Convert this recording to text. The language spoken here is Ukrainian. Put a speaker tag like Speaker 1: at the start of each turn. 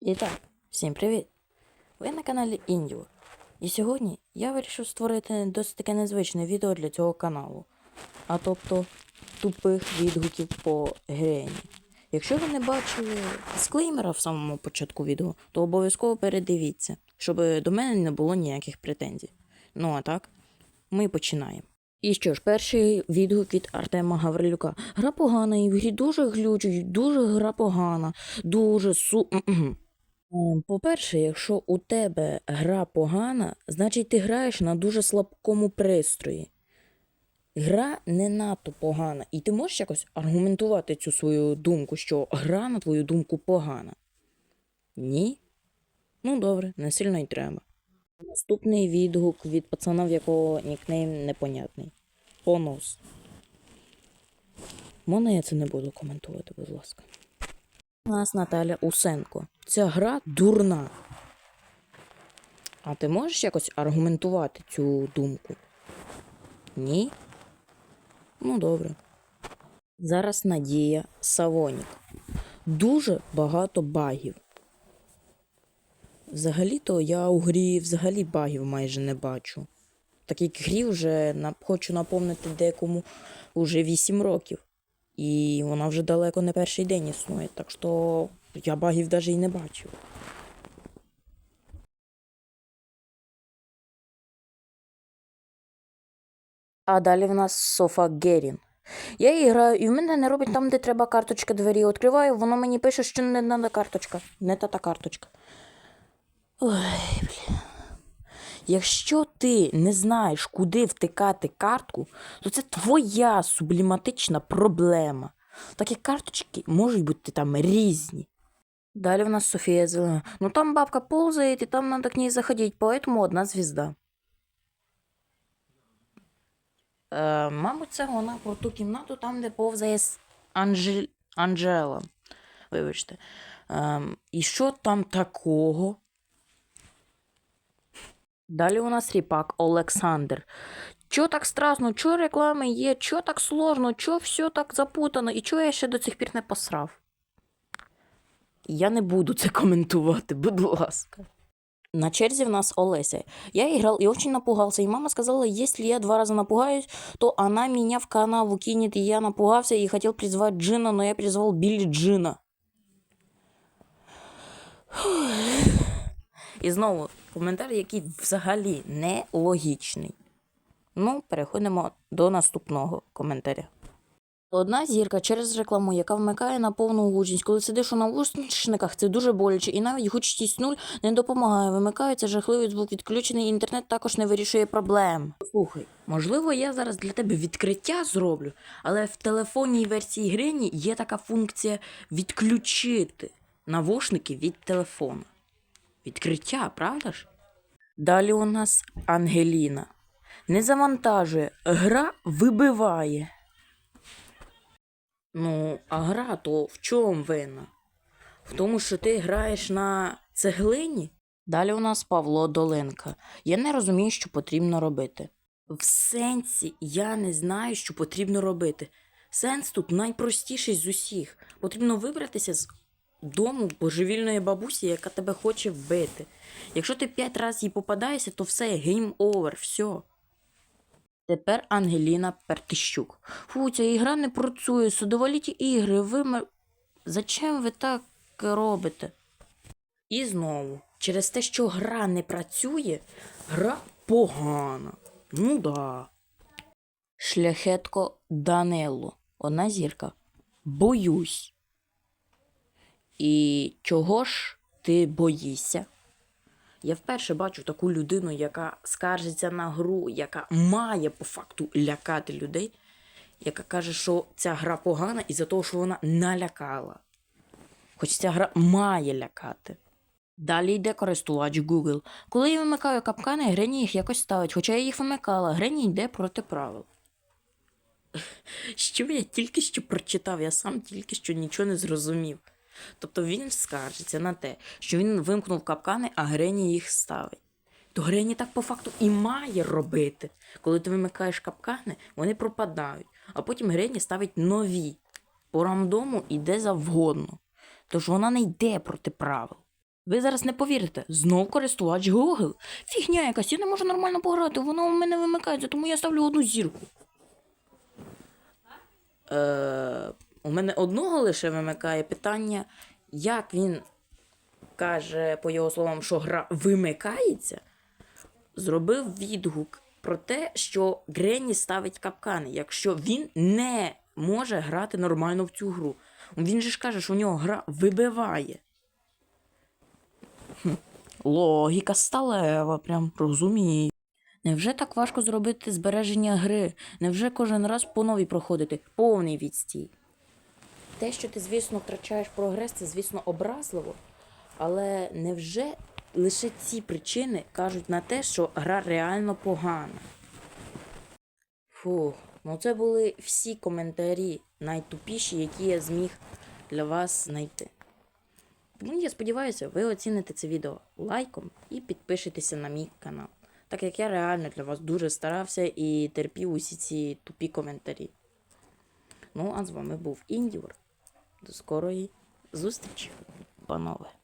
Speaker 1: І так, всім привіт! Ви на каналі Індіо. І сьогодні я вирішив створити досить таке незвичне відео для цього каналу. А тобто тупих відгуків по Грені. Якщо ви не бачили дисклеймера в самому початку відео, то обов'язково передивіться, щоб до мене не було ніяких претензій. Ну а так, ми починаємо. І що ж, перший відгук від Артема Гаврилюка. Гра погана, і в грі дуже глючить, дуже гра погана, дуже су. Ем, По-перше, якщо у тебе гра погана, значить ти граєш на дуже слабкому пристрої. Гра не надто погана, і ти можеш якось аргументувати цю свою думку, що гра, на твою думку, погана. Ні? Ну добре, не сильно й треба. Наступний відгук від пацана, в якого нікнейм непонятний. Понос. Можна я це не буду коментувати, будь ласка. У нас Наталя Усенко. Ця гра дурна. А ти можеш якось аргументувати цю думку? Ні? Ну, добре. Зараз Надія Савонік. Дуже багато багів. Взагалі-то я у грі взагалі багів майже не бачу. Так грі вже нап- хочу напомнити декому уже 8 років. І вона вже далеко не перший день існує, так що я багів навіть і не бачив. А далі в нас Софа Герін. Я її граю, і в мене не робить там, де треба карточка двері. Відкриваю, воно мені пише, що не треба карточка. Не та та карточка. Ой, бля. Якщо ти не знаєш, куди втикати картку, то це твоя субліматична проблема. Так як карточки можуть бути там різні. Далі в нас Софія Зелена. Ну там бабка ползает, и там надо к ней заходить, поэтому одна звезда. Е, мабуть, це вона про ту кімнату, там, де повзає Анжель... Анжела. Вибачте. Ем, і що там такого? Далі у нас ріпак Олександр. Чо так страшно, чо реклами є, чо так сложно, чо все так запутано, і чо я ще до цих пір не посрав? Я не буду це коментувати, будь ласка. На черзі в нас Олеся. Я играл и очень напугался, и мама сказала, если я два раза напугаюсь, то она меня в канаву кинет, и я напугался и хотел призвать Джина, но я призвал Билли Джина. І знову коментар, який взагалі не логічний. Ну, переходимо до наступного коментаря. Одна зірка через рекламу, яка вмикає на повну гучність. Коли сидиш у навушниках, це дуже боляче, і навіть гучність нуль не допомагає. Вимикається жахливий звук відключений, інтернет також не вирішує проблем. Слухай, можливо, я зараз для тебе відкриття зроблю, але в телефонній версії Грені є така функція відключити навушники від телефону. Відкриття, правда ж? Далі у нас Ангеліна. Не завантажує, гра вибиває. Ну, а гра то в чому винна? В тому, що ти граєш на цеглині? Далі у нас Павло Долинка. Я не розумію, що потрібно робити. В сенсі я не знаю, що потрібно робити. Сенс тут найпростіший з усіх. Потрібно вибратися з дому божевільної бабусі, яка тебе хоче вбити. Якщо ти п'ять разів їй попадаєшся, то все, гейм овер, все. Тепер Ангеліна Пертищук. Фу, ця ігра не працює, судоволіті ігри, ви Зачем ви так робите? І знову, через те, що гра не працює, гра погана. Ну да. Шляхетко Данило. Одна зірка. Боюсь. І чого ж ти боїшся? Я вперше бачу таку людину, яка скаржиться на гру, яка має по факту лякати людей, яка каже, що ця гра погана із-за того, що вона налякала. Хоч ця гра має лякати. Далі йде користувач Google. Коли я вимикаю капкани, Грені їх якось ставить, хоча я їх вимикала, Грені йде проти правил. Що я тільки що прочитав, я сам тільки що нічого не зрозумів. Тобто він скаржиться на те, що він вимкнув капкани, а Грені їх ставить. То Грені так по факту і має робити. Коли ти вимикаєш капкани, вони пропадають, а потім Грені ставить нові. По рандому йде завгодно. Тож вона не йде проти правил. Ви зараз не повірите, знов користувач Google. Фігня якась, я не можу нормально пограти, воно у мене вимикається, тому я ставлю одну зірку. Е, у мене одного лише вимикає питання, як він каже, по його словам, що гра вимикається, зробив відгук про те, що Гренні ставить капкани, якщо він не може грати нормально в цю гру. Він же ж каже, що у нього гра вибиває. Хм. Логіка сталева, прям розумію. Невже так важко зробити збереження гри? Невже кожен раз по новій проходити? Повний відстій. Те, що ти, звісно, втрачаєш прогрес, це, звісно, образливо. Але невже лише ці причини кажуть на те, що гра реально погана? Фух, ну це були всі коментарі, найтупіші, які я зміг для вас знайти. Ну, я сподіваюся, ви оціните це відео лайком і підпишетеся на мій канал. Так як я реально для вас дуже старався і терпів усі ці тупі коментарі. Ну, а з вами був Індіор. До скорої зустрічі, панове.